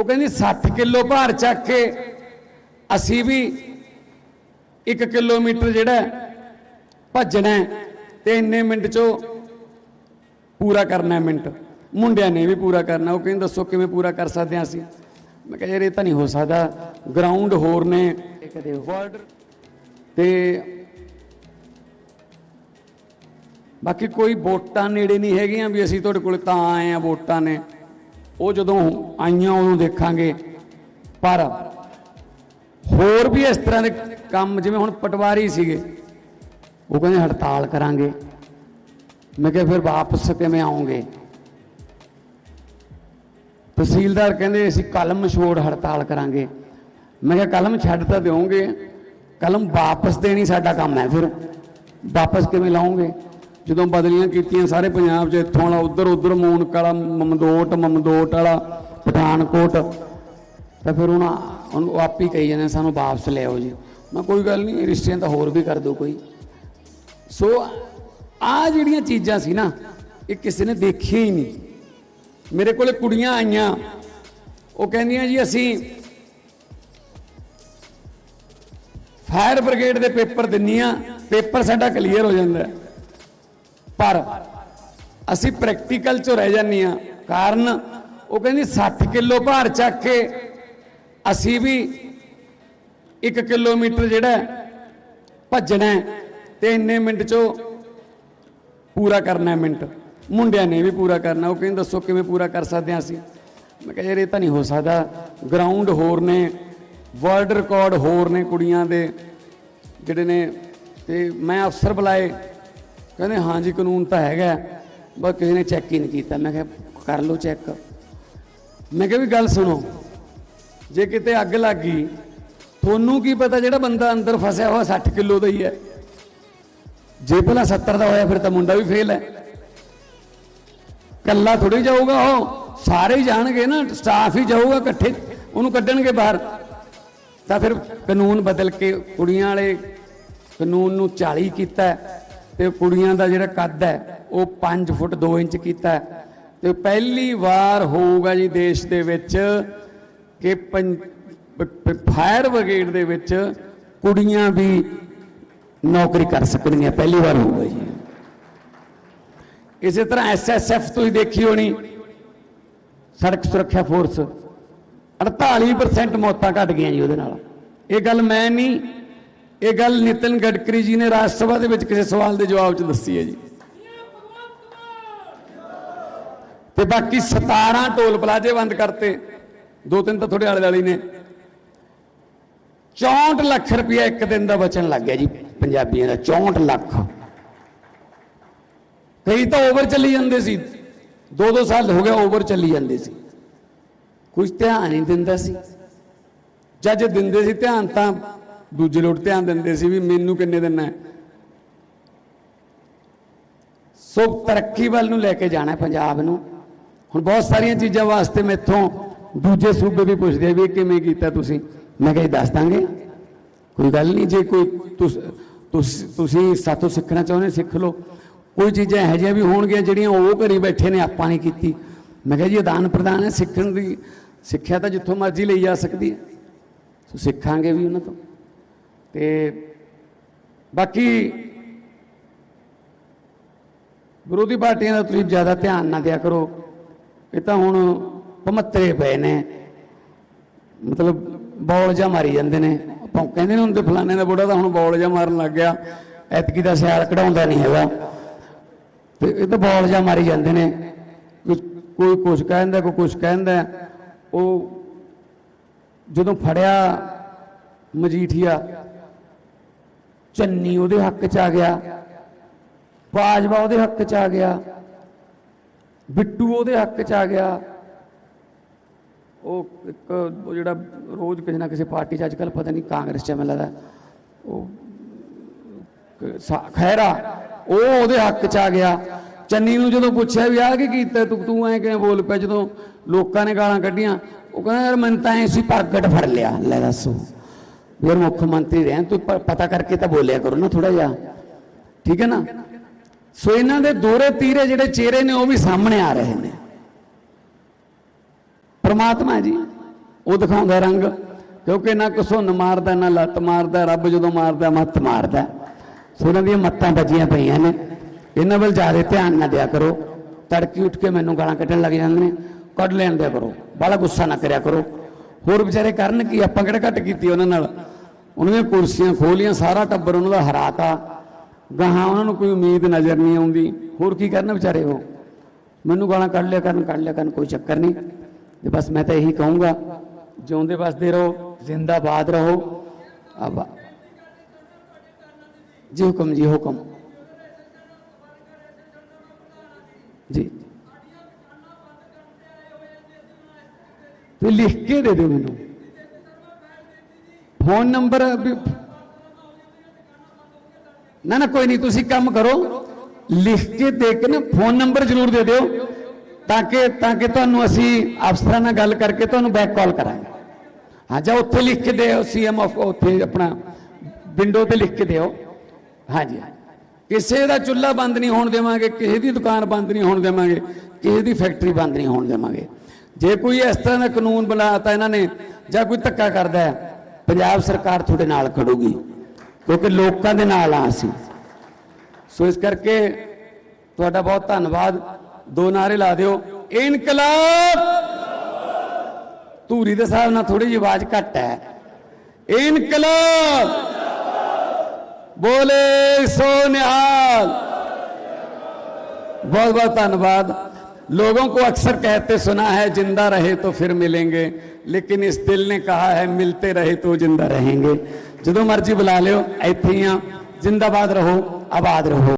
ਉਹ ਕਹਿੰਦੀ 60 ਕਿਲੋ ਭਾਰ ਚੱਕ ਕੇ ਅਸੀਂ ਵੀ 1 ਕਿਲੋਮੀਟਰ ਜਿਹੜਾ ਭੱਜਣਾ ਤੇ ਇੰਨੇ ਮਿੰਟ ਚੋਂ ਪੂਰਾ ਕਰਨਾ ਹੈ ਮਿੰਟ। ਮੁੰਡਿਆਂ ਨੇ ਵੀ ਪੂਰਾ ਕਰਨਾ ਉਹ ਕਹਿੰਦੇ ਦੱਸੋ ਕਿਵੇਂ ਪੂਰਾ ਕਰ ਸਕਦੇ ਹਾਂ ਅਸੀਂ? ਮੈਂ ਕਿਹਾ ਯਾਰ ਇਹ ਤਾਂ ਨਹੀਂ ਹੋ ਸਕਦਾ। ਗਰਾਊਂਡ ਹੋਰ ਨੇ। ਕਦੇ ਵਰਲਡ ਤੇ ਬਾਕੀ ਕੋਈ ਵੋਟਾਂ ਨੇੜੇ ਨਹੀਂ ਹੈਗੀਆਂ ਵੀ ਅਸੀਂ ਤੁਹਾਡੇ ਕੋਲ ਤਾਂ ਆਏ ਆ ਵੋਟਾਂ ਨੇ। ਉਹ ਜਦੋਂ ਆਈਆਂ ਉਦੋਂ ਦੇਖਾਂਗੇ। ਪਰ ਹੋਰ ਵੀ ਇਸ ਤਰ੍ਹਾਂ ਦੇ ਕੰਮ, ਜਿਵੇਂ ਹੁਣ ਪਟਵਾਰੀ ਸੀਗੇ, ਉਹ ਕਹਿੰਦੇ ਹੜਤਾਲ ਕਰਾਂਗੇ। ਮੈਂ ਕਿਹਾ ਫਿਰ ਵਾਪਸ ਕਿਵੇਂ ਆਉਂਗੇ? ਤਹਿਸੀਲਦਾਰ ਕਹਿੰਦੇ ਅਸੀਂ ਕਲਮ ਛੋੜ ਹੜਤਾਲ ਕਰਾਂਗੇ। ਮੈਂ ਕਿਹਾ ਕਲਮ ਛੱਡ ਤਾਂ ਦਿਓਗੇ, ਕਲਮ ਵਾਪਸ ਦੇਣੀ ਸਾਡਾ ਕੰਮ ਹੈ ਫਿਰ। ਵਾਪਸ ਕਿਵੇਂ ਲਾਉਂਗੇ? ਜਦੋਂ ਬਦਲੀਆਂ ਕੀਤੀਆਂ ਸਾਰੇ ਪੰਜਾਬ 'ਚ ਇੱਥੋਂ ਵਾਲਾ, ਉਧਰ ਉਧਰ ਮੂਨਕ ਵਾਲਾ, ਮਮਦੋਟ ਮਮਦੋਟ ਵਾਲਾ, ਪਠਾਨਕੋਟ, ਤਾਂ ਫਿਰ ਉਹਨਾਂ ਉਹ ਆਪ ਹੀ ਕਹੀ ਜਾਂਦੇ ਸਾਨੂੰ ਵਾਪਸ ਲੈ ਆਓ ਜੀ। ਮੈਂ ਕੋਈ ਗੱਲ ਨਹੀਂ, ਰਿਸ਼ਤਿਆਂ ਤਾਂ ਹੋਰ ਵੀ ਕਰ ਦਿਓ ਕੋਈ। ਸੋ ਆ ਜਿਹੜੀਆਂ ਚੀਜ਼ਾਂ ਸੀ ਨਾ, ਇਹ ਕਿਸੇ ਨੇ ਦੇਖੀਆਂ ਹੀ ਨਹੀਂ। ਮੇਰੇ ਕੋਲੇ ਕੁੜੀਆਂ ਆਈਆਂ। ਉਹ ਕਹਿੰਦੀਆਂ ਜੀ, ਅਸੀਂ ਫਾਇਰ ਬ੍ਰਿਗੇਡ ਦੇ ਪੇਪਰ ਦਿੰਨੀਆਂ, ਪੇਪਰ ਸਾਡਾ ਕਲੀਅਰ ਹੋ ਜਾਂਦਾ। ਪਰ ਅਸੀਂ ਪ੍ਰੈਕਟੀਕਲ ਚ ਰਹਿ ਜਾਂਦੇ ਜਾਂਦੀਆਂ ਕਾਰਨ ਉਹ ਕਹਿੰਦੀ 60 ਕਿਲੋ ਭਾਰ ਚੱਕ ਕੇ ਅਸੀਂ ਵੀ 1 ਕਿਲੋਮੀਟਰ ਜਿਹੜਾ ਭੱਜਣਾ ਹੈ ਤੇ ਇੰਨੇ ਮਿੰਟ ਚੋਂ ਪੂਰਾ ਕਰਨਾ ਮਿੰਟ। ਮੁੰਡਿਆਂ ਨੇ ਵੀ ਪੂਰਾ ਕਰਨਾ। ਉਹ ਕਹਿੰਦੇ ਦੱਸੋ ਕਿਵੇਂ ਪੂਰਾ ਕਰ ਸਕਦੇ ਹਾਂ ਅਸੀਂ? ਮੈਂ ਕਿਹਾ ਯਾਰ ਇਹ ਤਾਂ ਨਹੀਂ ਹੋ ਸਕਦਾ। ਗਰਾਊਂਡ ਹੋਰ ਨੇ ਵਰਲਡ ਰਿਕਾਰਡ ਹੋਰ ਨੇ ਕੁੜੀਆਂ ਦੇ, ਜਿਹੜੇ ਨੇ ਤੇ ਮੈਂ ਅਫਸਰ ਬੁਲਾਏ। ਕਹਿੰਦੇ, ਹਾਂ ਜੀ, ਕਾਨੂੰਨ ਤਾਂ ਹੈਗਾ ਬਸ ਕਿਸੇ ਨੇ ਚੈੱਕ ਹੀ ਨਹੀਂ ਕੀਤਾ। ਮੈਂ ਕਿਹਾ, ਕਰ ਲਓ ਚੈੱਕ ਮੈਂ ਕਿਹਾ, ਵੀ ਗੱਲ ਸੁਣੋ, ਜੇ ਕਿਤੇ ਅੱਗ ਲੱਗ ਗਈ, ਤੁਹਾਨੂੰ ਕੀ ਪਤਾ ਜਿਹੜਾ ਬੰਦਾ ਅੰਦਰ ਫਸਿਆ ਹੋਇਆ 60 ਕਿਲੋ ਦਾ ਹੀ ਹੈ? ਜੇ ਭਲਾ 70 ਦਾ ਹੋਇਆ, ਫਿਰ ਤਾਂ ਮੁੰਡਾ ਵੀ ਫੇਲ ਹੈ। ਕੱਲਾ ਥੋੜੀ ਜਾਊਗਾ ਉਹ, ਸਾਰੇ ਹੀ ਜਾਣਗੇ ਨਾ ਸਟਾਫ ਹੀ ਜਾਊਗਾ ਇਕੱਠੇ, ਉਹਨੂੰ ਕੱਢਣਗੇ ਬਾਹਰ। ਤਾਂ ਫਿਰ ਕਾਨੂੰਨ ਬਦਲ ਕੇ ਕੁੜੀਆਂ ਵਾਲੇ ਕਾਨੂੰਨ ਨੂੰ 40 ਕੀਤਾ ਤੇ ਕੁੜੀਆਂ ਦਾ ਜਿਹੜਾ ਕੱਦ ਹੈ, ਉਹ 5 ਫੁੱਟ 2 ਇੰਚ ਕੀਤਾ ਹੈ। ਤੇ ਪਹਿਲੀ ਵਾਰ ਹੋਊਗਾ ਜੀ ਦੇਸ਼ ਦੇ ਵਿੱਚ ਕਿ ਫਾਇਰ ਬ੍ਰਿਗੇਡ ਦੇ ਵਿੱਚ ਕੁੜੀਆਂ ਵੀ ਨੌਕਰੀ ਕਰ ਸਕਣਗੀਆਂ। ਪਹਿਲੀ ਵਾਰ ਹੋਊਗਾ ਜੀ। ਇਸੇ ਤਰ੍ਹਾਂ ਐਸਐਸਐਫ ਤੁਸੀਂ ਦੇਖੀ ਹੋਣੀ, ਸੜਕ ਸੁਰੱਖਿਆ ਫੋਰਸ। 48% ਮੌਤਾਂ ਘਟ ਗਈਆਂ ਜੀ ਉਹਦੇ ਨਾਲ। ਇਹ ਗੱਲ ਮੈਂ ਨਹੀਂ ਇਹ ਗੱਲ ਨਿਤਨ ਗਡਕਰੀ ਜੀ ਨੇ ਰਾਜ ਸਭਾ ਦੇ ਵਿੱਚ ਕਿਸੇ ਸਵਾਲ ਦੇ ਜਵਾਬ 'ਚ ਦੱਸੀ ਹੈ ਜੀ। ਤੇ ਬਾਕੀ 17 ਟੋਲ ਪਲਾਜ਼ੇ ਬੰਦ ਕਰਤੇ। ਦੋ ਤਿੰਨ ਤਾਂ ਤੁਹਾਡੇ ਆਲੇ ਵਾਲੀ ਨੇ। 64 ਲੱਖ ਰੁਪਇਆ ਇੱਕ ਦਿਨ ਦਾ ਬਚਣ ਲੱਗ ਗਿਆ ਜੀ ਪੰਜਾਬੀਆਂ ਦਾ 64 ਲੱਖ। ਕਈ ਤਾਂ ਓਵਰ ਚੱਲੀ ਜਾਂਦੇ ਸੀ। ਦੋ ਦੋ ਸਾਲ ਹੋ ਗਿਆ ਓਵਰ ਚੱਲੀ ਜਾਂਦੇ ਸੀ। ਕੁਝ ਧਿਆਨ ਨਹੀਂ ਦਿੰਦਾ ਸੀ। ਜਾਂ ਦਿੰਦੇ ਸੀ ਧਿਆਨ ਤਾਂ ਦੂਜੇ ਲੋਟ ਧਿਆਨ ਦਿੰਦੇ ਸੀ ਵੀ ਮੈਨੂੰ ਕਿੰਨੇ ਦਿਨ ਹੈ। ਸੋ ਤਰੱਕੀ ਵੱਲ ਨੂੰ ਲੈ ਕੇ ਜਾਣਾ ਪੰਜਾਬ ਨੂੰ। ਹੁਣ ਬਹੁਤ ਸਾਰੀਆਂ ਚੀਜ਼ਾਂ ਵਾਸਤੇ ਮੈਥੋਂ ਦੂਜੇ ਸੂਬੇ ਵੀ ਪੁੱਛਦੇ ਆ ਵੀ ਇਹ ਕਿਵੇਂ ਕੀਤਾ ਤੁਸੀਂ? ਮੈਂ ਕਿਹਾ ਜੀ ਦੱਸ ਦਾਂਗੇ। ਕੋਈ ਗੱਲ ਨਹੀਂ, ਜੇ ਕੋਈ ਤੁਸ- ਤੁਸੀਂ ਸਾਥੋਂ ਸਿੱਖਣਾ ਚਾਹੁੰਦੇ ਸਿੱਖ ਲਓ। ਕੋਈ ਚੀਜ਼ਾਂ ਇਹੋ ਜਿਹੀਆਂ ਵੀ ਹੋਣਗੀਆਂ ਜਿਹੜੀਆਂ ਉਹ ਘਰੀ ਬੈਠੇ ਨੇ, ਆਪਾਂ ਨਹੀਂ ਕੀਤੀ। ਮੈਂ ਕਿਹਾ ਜੀ ਆਦਾਨ ਪ੍ਰਦਾਨ ਹੈ ਸਿੱਖਣ ਦੀ। ਸਿੱਖਿਆ ਤਾਂ ਜਿੱਥੋਂ ਮਰਜ਼ੀ ਲਈ ਜਾ ਸਕਦੀ ਹੈ। ਸੋ ਸਿੱਖਾਂਗੇ ਵੀ ਉਹਨਾਂ ਤੋਂ। ਤੇ ਬਾਕੀ ਵਿਰੋਧੀ ਪਾਰਟੀਆਂ ਦਾ ਤੁਸੀਂ ਜ਼ਿਆਦਾ ਧਿਆਨ ਨਾ ਦਿਆ ਕਰੋ। ਇਹ ਤਾਂ ਹੁਣ ਭਮੱਤਰੇ ਪਏ ਨੇ। ਮਤਲਬ ਬੌਲ ਜਾ ਮਾਰੀ ਜਾਂਦੇ ਨੇ। ਆਪਾਂ ਕਹਿੰਦੇ ਨੇ ਹੁੰਦੇ ਫਲਾਣੇ ਦਾ ਬੁੜਾ ਤਾਂ ਹੁਣ ਬੌਲ ਜਾ ਮਾਰਨ ਲੱਗ ਗਿਆ। ਐਤਕੀ ਦਾ ਸਿਆਲ ਕਢਾਉਂਦਾ ਨਹੀਂ ਹੈਗਾ। ਤੇ ਇਹ ਤਾਂ ਬੌਲ ਜਾ ਮਾਰੀ ਜਾਂਦੇ ਨੇ। ਕੋਈ ਕੁਛ ਕਹਿੰਦਾ, ਕੋਈ ਕੁਛ ਕਹਿੰਦਾ। ਉਹ ਜਦੋਂ ਫੜਿਆ ਮਜੀਠੀਆ ਚੰਨੀ ਉਹਦੇ ਹੱਕ 'ਚ ਆ ਗਿਆ। ਬਾਜਵਾ ਉਹਦੇ ਹੱਕ 'ਚ ਆ ਗਿਆ। ਬਿੱਟੂ ਉਹਦੇ ਹੱਕ 'ਚ ਆ ਗਿਆ। ਉਹ ਇੱਕ ਉਹ ਜਿਹੜਾ ਰੋਜ਼ ਕਿਸੇ ਨਾ ਕਿਸੇ ਪਾਰਟੀ 'ਚ ਅੱਜਕੱਲ ਪਤਾ ਨਹੀਂ ਕਾਂਗਰਸ 'ਚ ਮੈਨੂੰ ਲੱਗਦਾ ਉਹ ਕ- ਖਹਿਰਾ, ਉਹ ਉਹਦੇ ਹੱਕ 'ਚ ਆ ਗਿਆ। ਚੰਨੀ ਨੂੰ ਜਦੋਂ ਪੁੱਛਿਆ ਵੀ ਆ ਕੀ ਕੀਤਾ ਤੂੰ ਤੂੰ ਐ ਕਿਵੇਂ ਬੋਲ ਪਿਆ ਜਦੋਂ ਲੋਕਾਂ ਨੇ ਗਾਲਾਂ ਕੱਢੀਆਂ, ਉਹ ਕਹਿੰਦਾ ਯਾਰ ਮੈਨੂੰ ਤਾਂ ਐ ਸੀ ਪ੍ਰਗਟ ਫੜ ਲਿਆ। ਲੈ ਦੱਸੋ। ਯਾਰ ਮੁੱਖ ਮੰਤਰੀ ਰਹਿਣ ਤੂੰ ਪਤਾ ਕਰਕੇ ਤਾਂ ਬੋਲਿਆ ਕਰੋ ਨਾ ਥੋੜਾ ਜਿਹਾ। ਠੀਕ ਹੈ ਨਾ? ਸੋ ਇਹਨਾਂ ਦੇ ਦੋਰੇ ਤੀਰੇ ਜਿਹੜੇ ਚਿਹਰੇ ਨੇ ਉਹ ਵੀ ਸਾਹਮਣੇ ਆ ਰਹੇ ਨੇ। ਪਰਮਾਤਮਾ ਜੀ, ਉਹ ਦਿਖਾਉਂਦਾ ਰੰਗ, ਕਿਉਂਕਿ ਨਾ ਘਸੁੰਨ ਮਾਰਦਾ ਨਾ ਲੱਤ ਮਾਰਦਾ, ਰੱਬ ਜਦੋਂ ਮਾਰਦਾ, ਮੱਤ ਮਾਰਦਾ। ਸੋ ਇਹਨਾਂ ਦੀਆਂ ਮੱਤਾਂ ਵੱਜੀਆਂ ਪਈਆਂ ਨੇ। ਇਹਨਾਂ ਵੱਲ ਜ਼ਿਆਦਾ ਧਿਆਨ ਨਾ ਦਿਆ ਕਰੋ। ਤੜਕੀ ਉੱਠ ਕੇ ਮੈਨੂੰ ਗਾਲਾਂ ਕੱਢਣ ਲੱਗ ਜਾਂਦੇ ਨੇ। ਕੱਢ ਲੈਣ ਦਿਆ ਕਰੋ। ਬਾਹਲਾ ਗੁੱਸਾ ਨਾ ਕਰਿਆ ਕਰੋ। ਹੋਰ ਵਿਚਾਰੇ ਕਰਨ ਕੀ? ਆਪਾਂ ਕਿਹੜਾ ਘੱਟ ਕੀਤੀ ਉਹਨਾਂ ਨਾਲ? ਉਹਨਾਂ ਦੀਆਂ ਕੁਰਸੀਆਂ ਖੋਲੀਆਂ, ਸਾਰਾ ਟੱਬਰ ਉਹਨਾਂ ਦਾ ਹਰਾਤਾ। ਗਾਹਾਂ ਉਹਨਾਂ ਨੂੰ ਕੋਈ ਉਮੀਦ ਨਜ਼ਰ ਨਹੀਂ ਆਉਂਦੀ। ਹੋਰ ਕੀ ਕਰਨ ਵਿਚਾਰੇ ਉਹ? ਮੈਨੂੰ ਗਾਲਾਂ ਕੱਢ ਲਿਆ ਕਰਨ, ਕੱਢ ਲਿਆ ਕਰਨ, ਕੋਈ ਚੱਕਰ ਨਹੀਂ। ਤੇ ਬਸ ਮੈਂ ਤਾਂ ਇਹੀ ਕਹੂੰਗਾ, ਜਿਉਂਦੇ ਵਸਦੇ ਰਹੋ, ਜ਼ਿੰਦਾਬਾਦ ਰਹੋ। ਆਬਾ ਜੀ ਹੁਕਮ ਜੀ ਹੁਕਮ। ਜੀ। ਤੇ ਲਿਖ ਕੇ ਦੇ ਦਿਓ ਮੈਨੂੰ। ਫੋਨ ਨੰਬਰ ਵੀ ਨਾ ਨਾ ਕੋਈ ਨਹੀਂ ਤੁਸੀਂ ਕੰਮ ਕਰੋ ਲਿਖ ਕੇ ਦੇ ਕੇ ਨਾ ਫੋਨ ਨੰਬਰ ਜ਼ਰੂਰ ਦੇ ਦਿਓ ਤਾਂ ਕਿ ਤਾਂ ਕਿ ਤੁਹਾਨੂੰ ਅਸੀਂ ਅਫਸਰਾਂ ਨਾਲ ਗੱਲ ਕਰਕੇ ਤੁਹਾਨੂੰ ਬੈਕ ਕਾਲ ਕਰਾਂਗੇ ਹਾਂ ਜਾਂ ਉੱਥੇ ਲਿਖ ਕੇ ਦਿਓ ਸੀਐਮ ਆਫ ਉੱਥੇ ਆਪਣਾ ਵਿੰਡੋ ਤੇ ਲਿਖ ਕੇ ਦਿਓ ਹਾਂਜੀ ਕਿਸੇ ਦਾ ਚੁੱਲ੍ਹਾ ਬੰਦ ਨਹੀਂ ਹੋਣ ਦੇਵਾਂਗੇ ਕਿਸੇ ਦੀ ਦੁਕਾਨ ਬੰਦ ਨਹੀਂ ਹੋਣ ਦੇਵਾਂਗੇ ਕਿਸੇ ਦੀ ਫੈਕਟਰੀ ਬੰਦ ਨਹੀਂ ਹੋਣ ਦੇਵਾਂਗੇ ਜੇ ਕੋਈ ਇਸ ਤਰ੍ਹਾਂ ਦਾ ਕਾਨੂੰਨ ਬਣਾਤਾ ਇਹਨਾਂ ਨੇ ਜਾਂ ਕੋਈ ਧੱਕਾ ਕਰਦਾ ਹੈ ਪੰਜਾਬ ਸਰਕਾਰ ਤੁਹਾਡੇ ਨਾਲ ਖੜੂਗੀ, ਕਿਉਂਕਿ ਲੋਕਾਂ ਦੇ ਨਾਲ ਆ ਅਸੀਂ। ਸੋ ਇਸ ਕਰਕੇ ਤੁਹਾਡਾ ਬਹੁਤ ਧੰਨਵਾਦ। ਦੋ ਨਾਰੇ ਲਾ ਦਿਓ। ਇਨਕਲਾਬ! ਧੂਰੀ ਦੇ ਸਾਹਿਬ ਨਾਲ ਥੋੜੀ ਜਿਹੀ ਆਵਾਜ਼ ਘੱਟ ਹੈ। ਇਨਕਲਾਬ! ਬੋਲੇ ਸੋ ਨਿਹਾਲ। ਬਹੁਤ ਬਹੁਤ ਧੰਨਵਾਦ। लोगों को अक्सर कहते सुना है, ज़िंदा रहे तो फिर मिलेंगे। लेकिन इस दिल ने कहा है, मिलते रहे तो ज़िंदा रहेंगे। जो मर्ज़ी बुला लो ऐ जिंदाबाद रहो, आबाद रहो।